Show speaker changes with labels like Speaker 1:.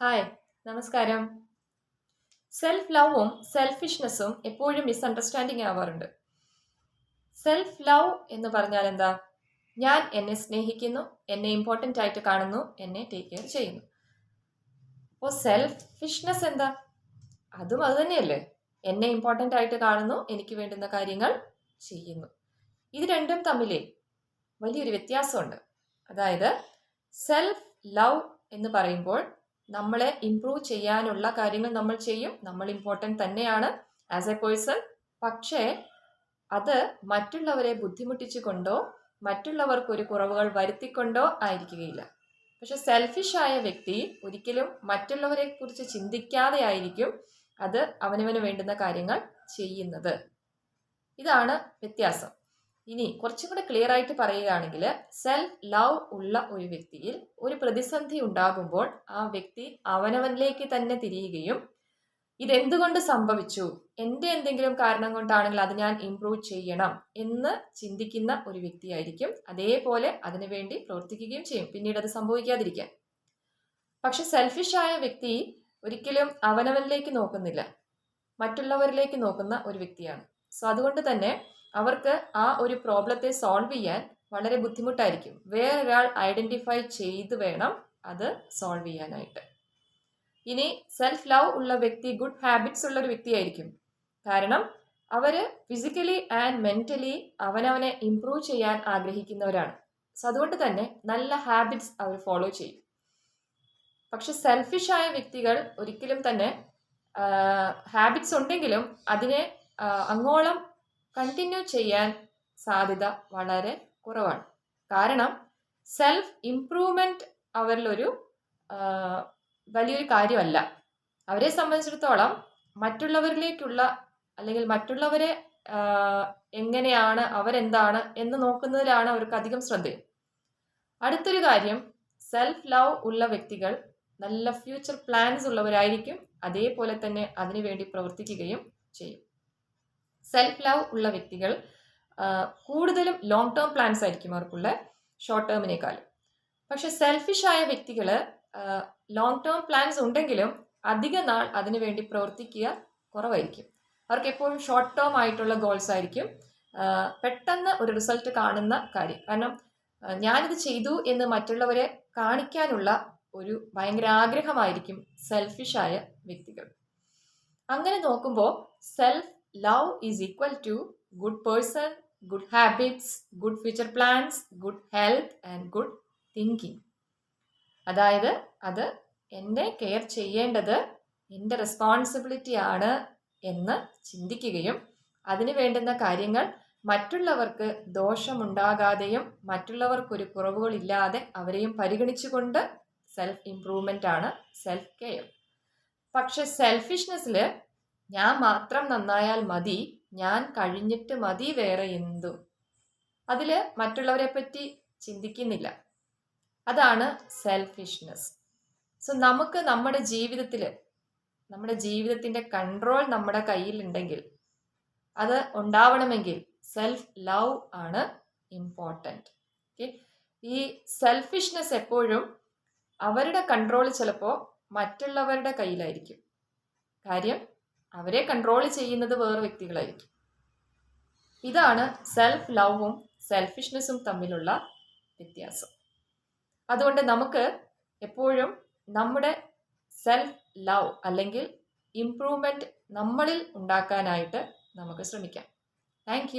Speaker 1: Hi നമസ്കാരം. Self ലവും സെൽഫിഷ്നെസ്സും എപ്പോഴും misunderstanding ആവാറുണ്ട്. Self love എന്ന് പറഞ്ഞാൽ എന്താ? ഞാൻ എന്നെ സ്നേഹിക്കുന്നു എന്നെ ഇമ്പോർട്ടന്റ് ആയിട്ട് കാണുന്നു എന്നെ ടേക്ക് കെയർ ചെയ്യുന്നു. അപ്പോൾ സെൽഫിഷ്നെസ് എന്താ? അതും അത് തന്നെയല്ലേ? എന്നെ ഇമ്പോർട്ടന്റ് ആയിട്ട് കാണുന്നു എനിക്ക് വേണ്ടുന്ന കാര്യങ്ങൾ ചെയ്യുന്നു. ഇത് രണ്ടും തമ്മിലേ വലിയൊരു വ്യത്യാസമുണ്ട്. അതായത് സെൽഫ് ലവ് എന്ന് പറയുമ്പോൾ നമ്മളെ ഇമ്പ്രൂവ് ചെയ്യാനുള്ള കാര്യങ്ങൾ നമ്മൾ ചെയ്യും. നമ്മൾ ഇമ്പോർട്ടന്റ് തന്നെയാണ് ആസ് എ പേഴ്സൺ പക്ഷേ അത് മറ്റുള്ളവരെ ബുദ്ധിമുട്ടിച്ചുകൊണ്ടോ മറ്റുള്ളവർക്ക് ഒരു കുറവുകൾ വരുത്തിക്കൊണ്ടോ ആയിരിക്കുകയില്ല. പക്ഷെ സെൽഫിഷായ വ്യക്തി ഒരിക്കലും മറ്റുള്ളവരെ കുറിച്ച് ചിന്തിക്കാതെ ആയിരിക്കും അത് അവനവന് വേണ്ടുന്ന കാര്യങ്ങൾ ചെയ്യുന്നത്. ഇതാണ് വ്യത്യാസം. ഇനി കുറച്ചും കൂടെ ക്ലിയർ ആയിട്ട് പറയുകയാണെങ്കിൽ സെൽഫ് ലവ് ഉള്ള ഒരു വ്യക്തിയിൽ ഒരു പ്രതിസന്ധി ഉണ്ടാകുമ്പോൾ ആ വ്യക്തി അവനവനിലേക്ക് തന്നെ തിരിയുകയും ഇതെന്തുകൊണ്ട് സംഭവിച്ചു? എന്റെ എന്തെങ്കിലും കാരണം കൊണ്ടാണെങ്കിൽ അത് ഞാൻ ഇംപ്രൂവ് ചെയ്യണം എന്ന് ചിന്തിക്കുന്ന ഒരു വ്യക്തിയായിരിക്കും. അതേപോലെ അതിനുവേണ്ടി പ്രവർത്തിക്കുകയും ചെയ്യും. പിന്നീട് അത് സംഭവിക്കാതിരിക്കാൻ. പക്ഷെ സെൽഫിഷായ വ്യക്തി ഒരിക്കലും അവനവനിലേക്ക് നോക്കുന്നില്ല. മറ്റുള്ളവരിലേക്ക് നോക്കുന്ന ഒരു വ്യക്തിയാണ്. സോ അതുകൊണ്ട് തന്നെ അവർക്ക് ആ ഒരു പ്രോബ്ലത്തെ സോൾവ് ചെയ്യാൻ വളരെ ബുദ്ധിമുട്ടായിരിക്കും. വേറൊരാൾ ഐഡന്റിഫൈ ചെയ്ത് വേണം അത് സോൾവ് ചെയ്യാനായിട്ട്. ഇനി സെൽഫ് ലവ് ഉള്ള വ്യക്തി ഗുഡ് ഹാബിറ്റ്സ് ഉള്ള ഒരു വ്യക്തിയായിരിക്കും. കാരണം അവർ ഫിസിക്കലി ആൻഡ് മെന്റലി അവനവനെ ഇംപ്രൂവ് ചെയ്യാൻ ആഗ്രഹിക്കുന്നവരാണ്. സോ അതുകൊണ്ട് തന്നെ നല്ല ഹാബിറ്റ്സ് അവർ ഫോളോ ചെയ്യും. പക്ഷെ സെൽഫിഷ് ആയ വ്യക്തികൾ ഒരിക്കലും തന്നെ ഹാബിറ്റ്സ് ഉണ്ടെങ്കിലും അതിനെ അങ്ങോളം കണ്ടിന്യൂ ചെയ്യാൻ സാധ്യത വളരെ കുറവാണ്. കാരണം സെൽഫ് ഇംപ്രൂവ്മെന്റ് അവരിലൊരു വലിയൊരു കാര്യമല്ല. അവരെ സംബന്ധിച്ചിടത്തോളം മറ്റുള്ളവരിലേക്കുള്ള അല്ലെങ്കിൽ മറ്റുള്ളവരെ എങ്ങനെയാണ് അവരെന്താണ് എന്ന് നോക്കുന്നതിലാണ് അവർക്ക് അധികം ശ്രദ്ധ അടുത്തൊരു കാര്യം സെൽഫ് ലവ് ഉള്ള വ്യക്തികൾ നല്ല ഫ്യൂച്ചർ പ്ലാൻസ് ഉള്ളവരായിരിക്കും. അതേപോലെ തന്നെ അതിനുവേണ്ടി പ്രവർത്തിക്കുകയും ചെയ്യും. സെൽഫ് ലവ് ഉള്ള വ്യക്തികൾ കൂടുതലും ലോങ് ടേം പ്ലാൻസ് ആയിരിക്കും അവർക്കുള്ള ഷോർട്ട് ടേമിനേക്കാളും പക്ഷെ സെൽഫിഷ് ആയ വ്യക്തികൾ ലോങ് ടേം പ്ലാൻസ് ഉണ്ടെങ്കിലും അധിക നാൾ അതിനുവേണ്ടി പ്രവർത്തിക്കുക കുറവായിരിക്കും. അവർക്ക് എപ്പോഴും ഷോർട്ട് ടേം ആയിട്ടുള്ള ഗോൾസ് ആയിരിക്കും. പെട്ടെന്ന് ഒരു റിസൾട്ട് കാണുന്ന കാര്യം. കാരണം ഞാനിത് ചെയ്തു എന്ന് മറ്റുള്ളവരെ കാണിക്കാനുള്ള ഒരു ഭയങ്കര ആഗ്രഹമായിരിക്കും സെൽഫിഷായ വ്യക്തികൾ. അങ്ങനെ നോക്കുമ്പോൾ self love is equal to good person good habits good future plans good health and good thinking അതായത് അത് എന്നെ കെയർ ചെയ്യേണ്ടത് എന്റെ റെസ്പോൺസിബിലിറ്റി ആണ് എന്ന് ചിന്തിക്കുകയും അതിന് വേണ്ടുന്ന കാര്യങ്ങൾ മറ്റുള്ളവർക്ക് ദോഷമുണ്ടാകാതെയും മറ്റുള്ളവർക്കൊരു കുറവുകളില്ലാതെ അവരെയും പരിഗണിച്ചുകൊണ്ട് സെൽഫ് ഇംപ്രൂവ്മെന്റ് ആണ് സെൽഫ് കെയർ പക്ഷെ സെൽഫിഷ്നെസ്സിൽ ഞാൻ മാത്രം നന്നായാൽ മതി ഞാൻ കഴിഞ്ഞിട്ട് മതി വേറെ എന്തും. അതിൽ മറ്റുള്ളവരെ പറ്റി ചിന്തിക്കുന്നില്ല. അതാണ് സെൽഫിഷ്നെസ് സോ നമുക്ക് നമ്മുടെ ജീവിതത്തിൽ നമ്മുടെ ജീവിതത്തിന്റെ കൺട്രോൾ നമ്മുടെ കയ്യിലുണ്ടെങ്കിൽ അത് ഉണ്ടാവണമെങ്കിൽ സെൽഫ് ലവ് ആണ് ഇമ്പോർട്ടന്റ് ഓക്കെ ഈ സെൽഫിഷ്നെസ് എപ്പോഴും അവരുടെ കൺട്രോൾ ചിലപ്പോൾ മറ്റുള്ളവരുടെ കയ്യിലായിരിക്കും. കാര്യം അവരെ കൺട്രോൾ ചെയ്യുന്നത് വേറെ വ്യക്തികളായിരിക്കും. ഇതാണ് സെൽഫ് ലവും സെൽഫിഷ്നെസ്സും തമ്മിലുള്ള വ്യത്യാസം. അതുകൊണ്ട് നമുക്ക് എപ്പോഴും നമ്മുടെ സെൽഫ് ലവ് അല്ലെങ്കിൽ ഇംപ്രൂവ്മെന്റ് നമ്മളിൽ ഉണ്ടാക്കാനായിട്ട് നമുക്ക് ശ്രമിക്കാം. താങ്ക്